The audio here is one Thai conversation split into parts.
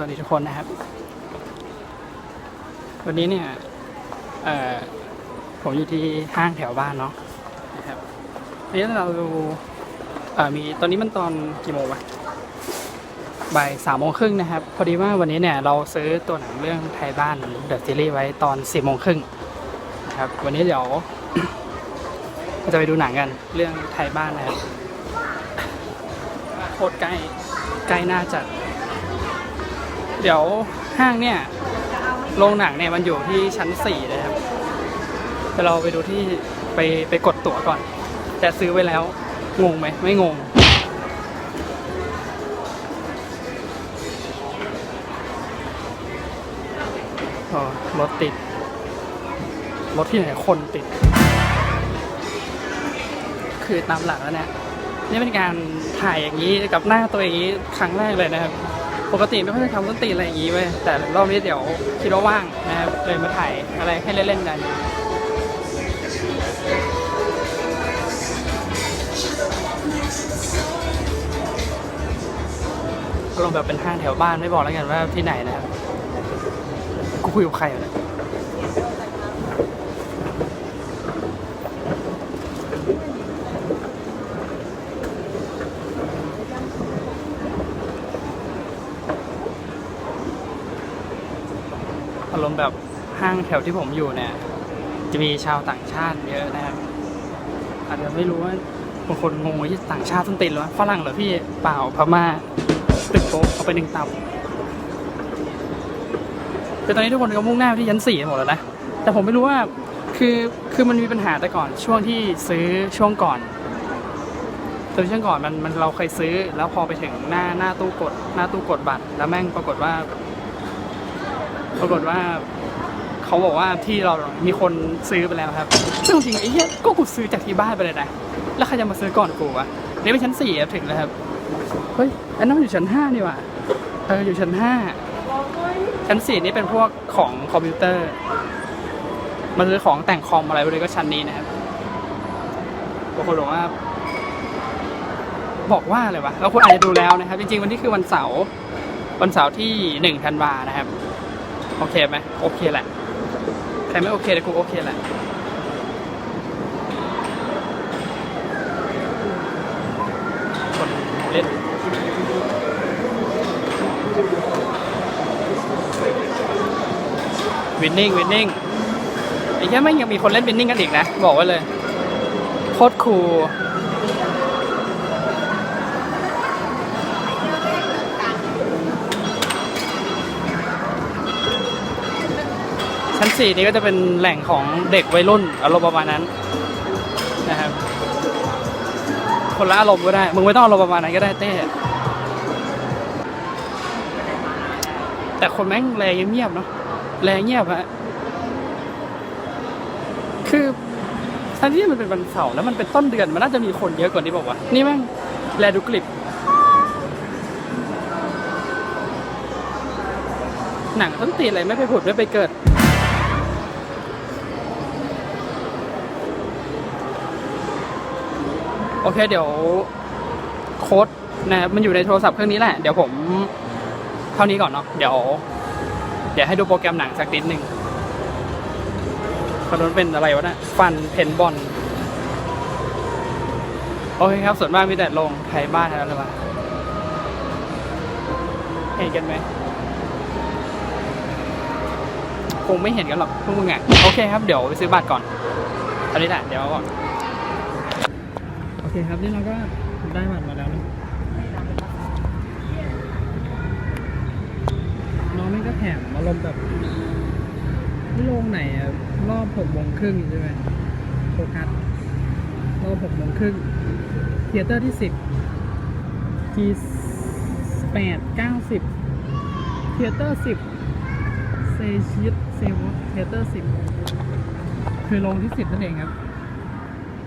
วัสดีทุกคนนะครับ วันนี้เนี่ยผมอยู่ที่ห้างแถวบ้านเนาะนะครับวันนี้เราเอ่อมีตอนนี้มันตอนกี่โมงวะบ่ายสามโมงครึ่งนะครับ พอดีว่าวันนี้เนี่ยเราซื้อตัวหนังเรื่องไทยบ้านเดอะซีรีส์ไว้ตอนสี่โมงครึ่งนะครับ วันนี้เดี๋ยวเราจะไปดูหนังกันเรื่องไทยบ้านนะครับโคตรใกล้ใกล้หน่าจัด เดี๋ยวห้างเนี่ยโรงหนังเนี่ยมันอยู่ที่ชั้นสี่นะครับเดี๋ยวเราไปดูที่ไปไปกดตั๋วก่อน แต่ซื้อไว้แล้วงงไหมไม่งง อ๋อรถติด รถที่ไหนคนติด คือตามหลักแล้วเนี่ย นี่เป็นการถ่ายอย่างนี้กับหน้าตัวอย่างนี้ครั้งแรกเลยนะครับ ปกติไม่ค่อยได้ทำต้นตีนอะไรอย่างนี้เว้ยแต่รอบนี้เดี๋ยวคิดว่าว่างนะครับเลยมาถ่ายอะไรให้เล่นๆกันลงแบบเป็นห้างแถวบ้านไม่บอกแล้วกันว่าที่ไหนนะครับกูคุยกับใครอยู่เนี่ย อารมแบบห้างแถวที่ผมอยู่เนี่ย จะมีชาวต่างชาติเยอะนะครับอาจจะไม่รู้ว่าบางคนงงว่าต่างชาติต้นตินหรอฝรั่งเหรอพี่เปล่าพม่าตึกโป๊ะเอาไปหนึ่งตับแต่ตอนนี้ทุกคนก็มุ่งหน้าที่ชั้นสี่หมดแล้วนะแต่ผมไม่รู้ว่าคือคือมันมีปัญหาแต่ก่อนช่วงที่ซื้อช่วงก่อนตอนช่วงก่อนมันมันเราเคยซื้อ แล้วพอไปถึงหน้าหน้าตู้กด หน้าตู้กดบัตร แล้วแม่งปรากฏว่า ปรากฏว่าเขาบอกว่าที่เรามีคนซื้อไปแล้วครับซึ่งจริงๆไอ้เหี้ยก็กูซื้อจากที่บ้านไปเลยนะแล้วใครจะมาซื้อก่อนกูวะนี่เป็นชั้นสี่ถึงแล้วครับเฮ้ยอันนั้นมันอยู่ชั้นห้านี่ว่าเอออยู่ชั้นห้าชั้นสี่นี่เป็นพวกของคอมพิวเตอร์มาซื้อของแต่งคอมอะไรพวกนี้ก็ชั้นนี้นะครับบางคนบอกว่าบอกว่าอะไรวะเราคุณอาจจะดูแล้วนะครับ จริงๆวันนี้คือวันเสาร์วันเสาร์ที่หนึ่งธันวานะครับ โอเคไหมโอเคแหละ ใครไม่โอเคแต่กูโอเคแหละคนเล่นวินนิ่งวินนิ่งไอ้แค่ไม่ยังมีคนเล่นวินนิ่งกันอีกนะ บอกไว้เลย โคตรคูล ชั้นสี่นี้ก็จะเป็นแหล่งของเด็กวัยรุ่นอารมณ์ประมาณนั้นนะครับ คนละอารมณ์ก็ได้ มึงไม่ต้องอารมณ์ประมาณนั้นก็ได้เต้แต่คนแม่งแรงเงียบเนาะแรงเงียบฮะคือทันที่มันเป็นวันเสาร์แล้วมันเป็นต้นเดือนมันน่าจะมีคนเยอะกว่านี้บอกว่านี่แม่งแลดูกลิบหนังต้นตีอะไรไม่ไปผุดไม่ไปเกิด โอเคเดี๋ยวโค้ดนะครับมันอยู่ในโทรศัพท์เครื่องนี้แหละ เดี๋ยวผมเท่านี้ก่อนเนาะเดี๋ยว เดี๋ยวให้ดูโปรแกรมหนังสักนิดหนึ่งคนนั้นเป็นอะไรวะนะฟันเพนบอลโอเคครับส่วนมากมีแต่ลงไทยบ้านเท่านั้นเลยวะเห็นกันไหมคงไม่เห็นกันหรอกพวกมึงอะโอเคครับเดี๋ยวไปซื้อบัตรก่อนตอนนี้แหละเดี๋ยวก่อน คครับ นี่เราก็ได้บัตรมาแล้วนะน้องนี่ก็แถมอารมณ์แบบโรงไหนอะรอบหกโมงครึ่งใช่ไหมโฟกัสรอบหกโมงครึ่งเทเตอร์ที่สิบทีแปดเก้าสิบเทเตอร์สิบเซชิตเซวเทเตอร์สิบคือลงที่สิบนั่นเองครับ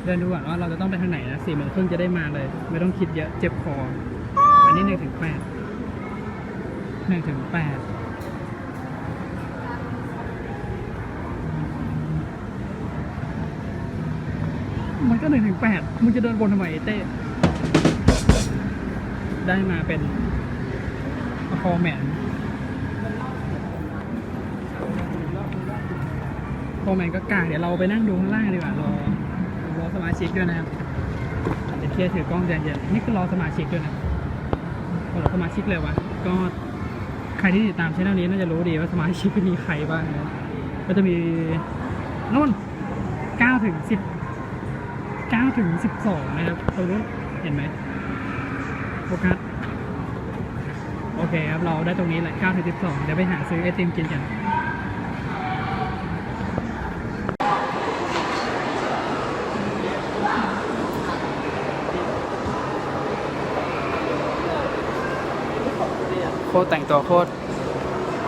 เรียนรู้ว่าเราจะต้องไปทางไหนนะสี่โมงครึ่งจะได้มาเลย ไม่ต้องคิดเยอะเจ็บคอ อันนี้หนึ่งถึงแปดหนึ่งถึงแปดมันก็หนึ่งถึงแปดมึงจะเดินวนทำไมเต้ ได้มาเป็นคอแมนคอแมนก็กลางเดี๋ยวเราไปนั่งดูข้างล่างดีกว่ารอ มาชิกด้วยนะครับเดี๋ยวเคียร์ถือกล้องใจเย็นนี่คือรอสมาชิกด้วยนะรอสมาชิกเลยวะก็ใครที่ติดตามช่องนี้น่าจะรู้ดีว่าสมาชิกมีใครบ้างนะก็จะมีนู่น9ถึง10 9ถึง12 นะครับตรงนู้นเห็นไหมโฟกัสโอเคครับ เราได้ตรงนี้แหละ9ถึง12 เดี๋ยวไปหาซื้อไอติมกินกัน โคตรแต่งตัวโคตร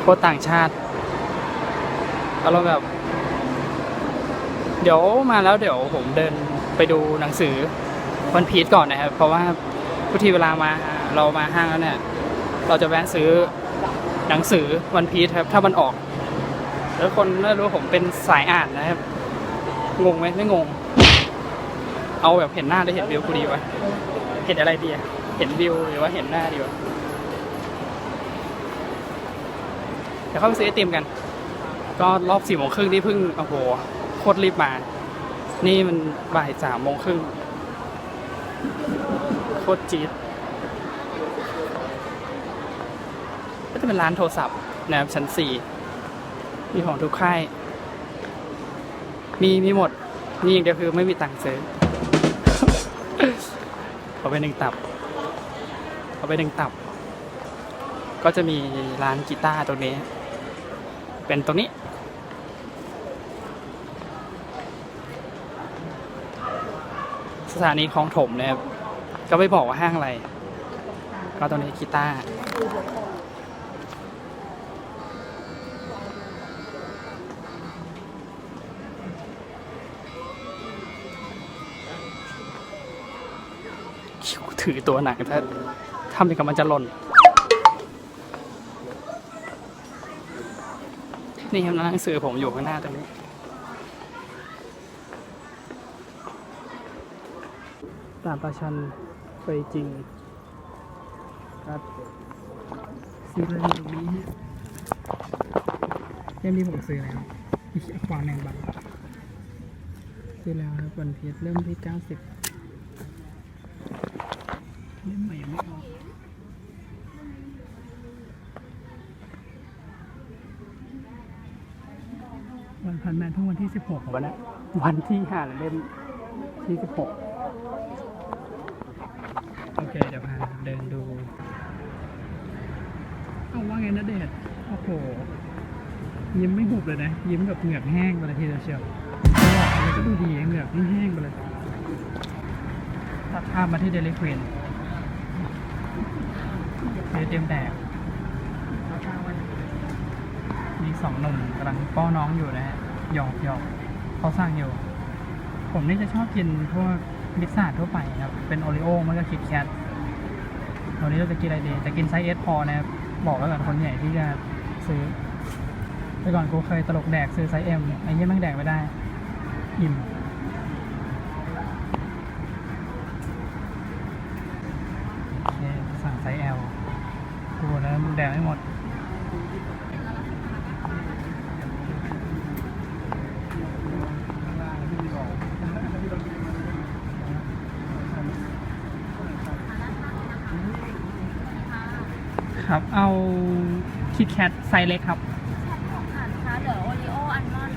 โคตรต่างชาติอารมณ์แบบ เดี๋ยวมาแล้วเดี๋ยวผมเดินไปดูหนังสือวันพีชก่อนนะครับ เพราะว่าทุกทีเวลามาเรามาห้างแล้วเนี่ย เราจะแวะซื้อหนังสือวันพีชครับ ถ้ามันออก แล้วคนน่ารู้ผมเป็นสายอ่านนะครับ งงไหมไม่งง เอาแบบเห็นหน้าได้เห็นวิวกูดีวะเห็นอะไรดีอะเห็นวิวหรือว่าเห็นหน้าดีวะเดี๋ยวเข้าไปซื้อไอติมกัน ก็รอบสี่โมงครึ่งนี่เพิ่งโอ้โหโคตรรีบมา นี่มันบ่ายสามโมงครึ่งโคตรจี๊ดก็จะเป็นร้านโทรศัพท์นะครับชั้นสี่มีของทุกค่าย มีมีหมด นี่อย่างเดียวคือไม่มีตังค์ซื้อเอาไปหนึ่งตับเอาไปหนึ่งตับ ก็จะมีร้านกีตาร์ตรงนี้ เป็นตรงนี้ สถานีคลองถมนะครับ ก็ไม่บอกว่าห้างอะไร ก็ตรงนี้กีตาร์ถือตัวหนักถ้าทำเป็นกับมันจะหล่น นี่ครับหนังสือผมอยู่ข้างหน้าตรงนี้ ตามประชันไปจริงครับซื้อเลยตรงนี้เล่มที่ผมซื้อแล้วอีกความแรงบัตซื้อแล้วครับวันพีชเริ่มที่90เล่มใหม่ยังไม่ออกวันพันแมน เพิ่งวันที่16วันนะวันที่ห้าเล่มที่16โอเคเดี๋ยวพาเดินดูเอาว่าไงนะเดชน์โอ้โหยิ้มไม่หุบเลยนะ ยิ้มแบบเหงือกแห้งไปเลยทีเดียวเชียวตลอดอะไรก็ดูดีเหงือกนี่แห้งไปเลยตัดภาพมาที่เดลิควีนเดเตรียมแดกมีสองหนุ่มกำลังป้อน้องอยู่นะฮะ หยอกหยอกเขาสร้างอยู่ ผมนี่จะชอบกินพวกมิกซ่าทั่วไปครับ เป็นโอริโอ้มันก็คิดแคทวันนี้เราจะกินอะไรดี จะกินไซส์เอสพอนะครับ บอกไว้ก่อนคนใหญ่ที่จะซื้อไปก่อนกูเคยตลกแดกซื้อไซส์เอ็มไอ้เหี้ยแม่งแดกไม่ได้ อิ่มโอเคสั่งไซส์ L กูบอกแล้วมึงแดกไม่หมด ครับ เอาคิดแคทไซส์เล็กครับอ่านคะเดี๋ยวโอริโออัลมอนด์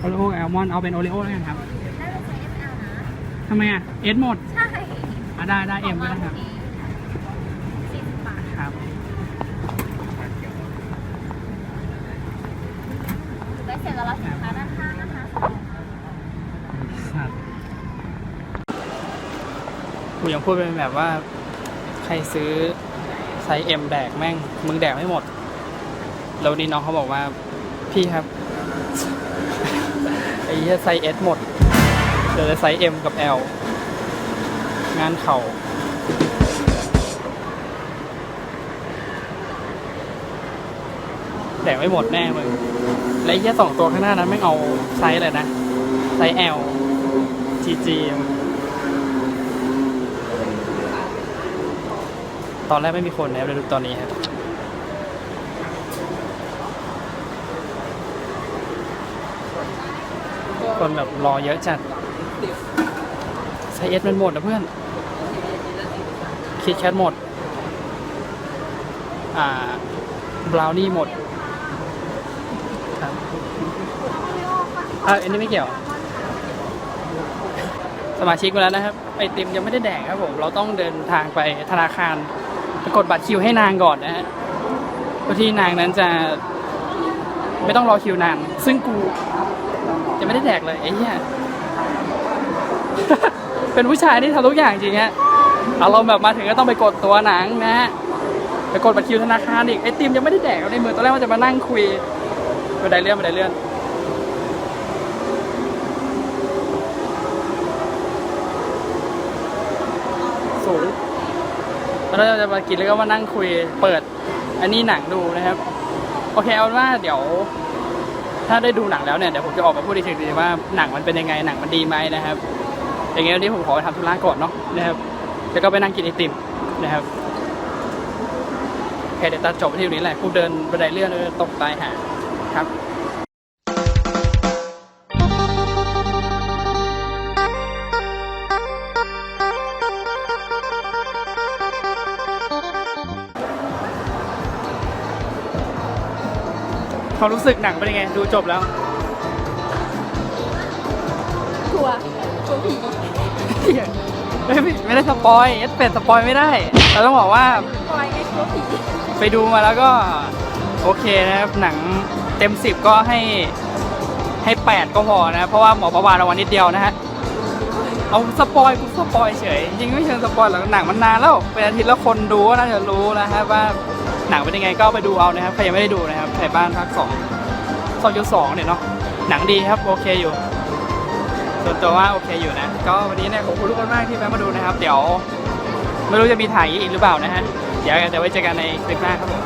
โอริโอแอลมอนเอาเป็นโอริโอแล้วกันครับได้เป็นไซส์ XL นะทำไมอะเอสหมดใช่อะได้ได้เอ็มก็ได้ครับสี่สิบบาทครับได้เสร็จแล้วรับสินค้าด้านข้างนะคะสัตว์กูยังพูดเป็นแบบว่า ใครซื้อ ไซส์เอ็มแดกแม่ง มึงแดกไม่หมด แล้วนี้น้องเขาบอกว่า พี่ครับ ไอ้เหี้ยไซส์เอสหมดเหลือไซส์เอ็มกับ L งานเข่าแดกไม่หมดแน่มึงและไอ้เหี้ยสองตัวข้างหน้านั้นไม่งเอาไซส์เลยนะ ไซส์ L GG ตอนแรกไม่มีคนนะครับเดี๋ยวดูตอนนี้ครับคนแบบรอเยอะจัดไซเอสมันหมดนะเพื่อน คิดแคทหมด อ่า บราวนี่หมดครับอ่าอันนี้ไม่เกี่ยว สมาชิกมาแล้วนะครับ ไอติมยังไม่ได้แดกครับผม เราต้องเดินทางไปธนาคาร กดบัตรคิวให้นางก่อนนะฮะเพื่อที่นางนั้นจะไม่ต้องรอคิวนาน ซึ่งกู จะไม่ได้แดกเลยไอ้เหี้ยเป็นผู้ชายที่ทำทุกอย่างจริงฮะอารมณ์แบบมาถึงก็ต้องไปกดตัวหนังนะฮะไปกดบัตรคิวธนาคารอีกไอ้ติมยังไม่ได้แดกเอาในมือตอนแรกว่าจะมานั่งคุยบันไดเลื่อนบันไดเลื่อนสูง แล้วเราจะมากินแล้วก็มานั่งคุยเปิดอันนี้หนังดูนะครับ โอเคเอาว่าเดี๋ยว ถ้าได้ดูหนังแล้วเนี่ยเดี๋ยวผมจะออกมาพูดอีกทีว่าหนังมันเป็นยังไงหนังมันดีไหมนะครับ อย่างเงี้ยวันนี้ผมขอไปทำธุระก่อนเนาะนะครับแล้วก็ไปนั่งกินไอติมนะครับโอเคเดี๋ยวตัดจบที่ตรงนี้แหละกูเดินบันไดเลื่อนตกตายหาครับ ความรู้สึกหนังเป็นยังไง ดูจบแล้ว กลัวกลัวผีไม่ไม่ไม่ได้สปอยเอสเป็ดสปอยไม่ได้เราต้องบอกว่า ปล่อยไงกลัวผีไปดูมาแล้วก็โอเคนะครับ หนังเต็มสิบก็ให้ให้แปดก็พอนะ เพราะว่าหมอประวานรางวัลนิดเดียวนะฮะ เอาสปอยกูสปอยเฉย จริงๆไม่เชิงสปอยหรอกหนังมันนานแล้ว เป็นอาทิตย์แล้วคนดูก็น่าจะรู้นะฮะว่า หนังเป็นยังไงก็ไปดูเอานะครับ ใครยังไม่ได้ดูนะครับไทยบ้านภาคสองสองจุดสองเนี่ยเนาะ หนังดีครับ โอเคอยู่ ส่วนตัวว่าโอเคอยู่นะ ก็วันนี้เนี่ยขอบคุณทุกคนมากที่แวะมาดูนะครับ เดี๋ยว ไม่รู้จะมีถ่ายอีกหรือเปล่านะฮะ เดี๋ยวแต่ไว้เจอกันในคลิปหน้าครับผม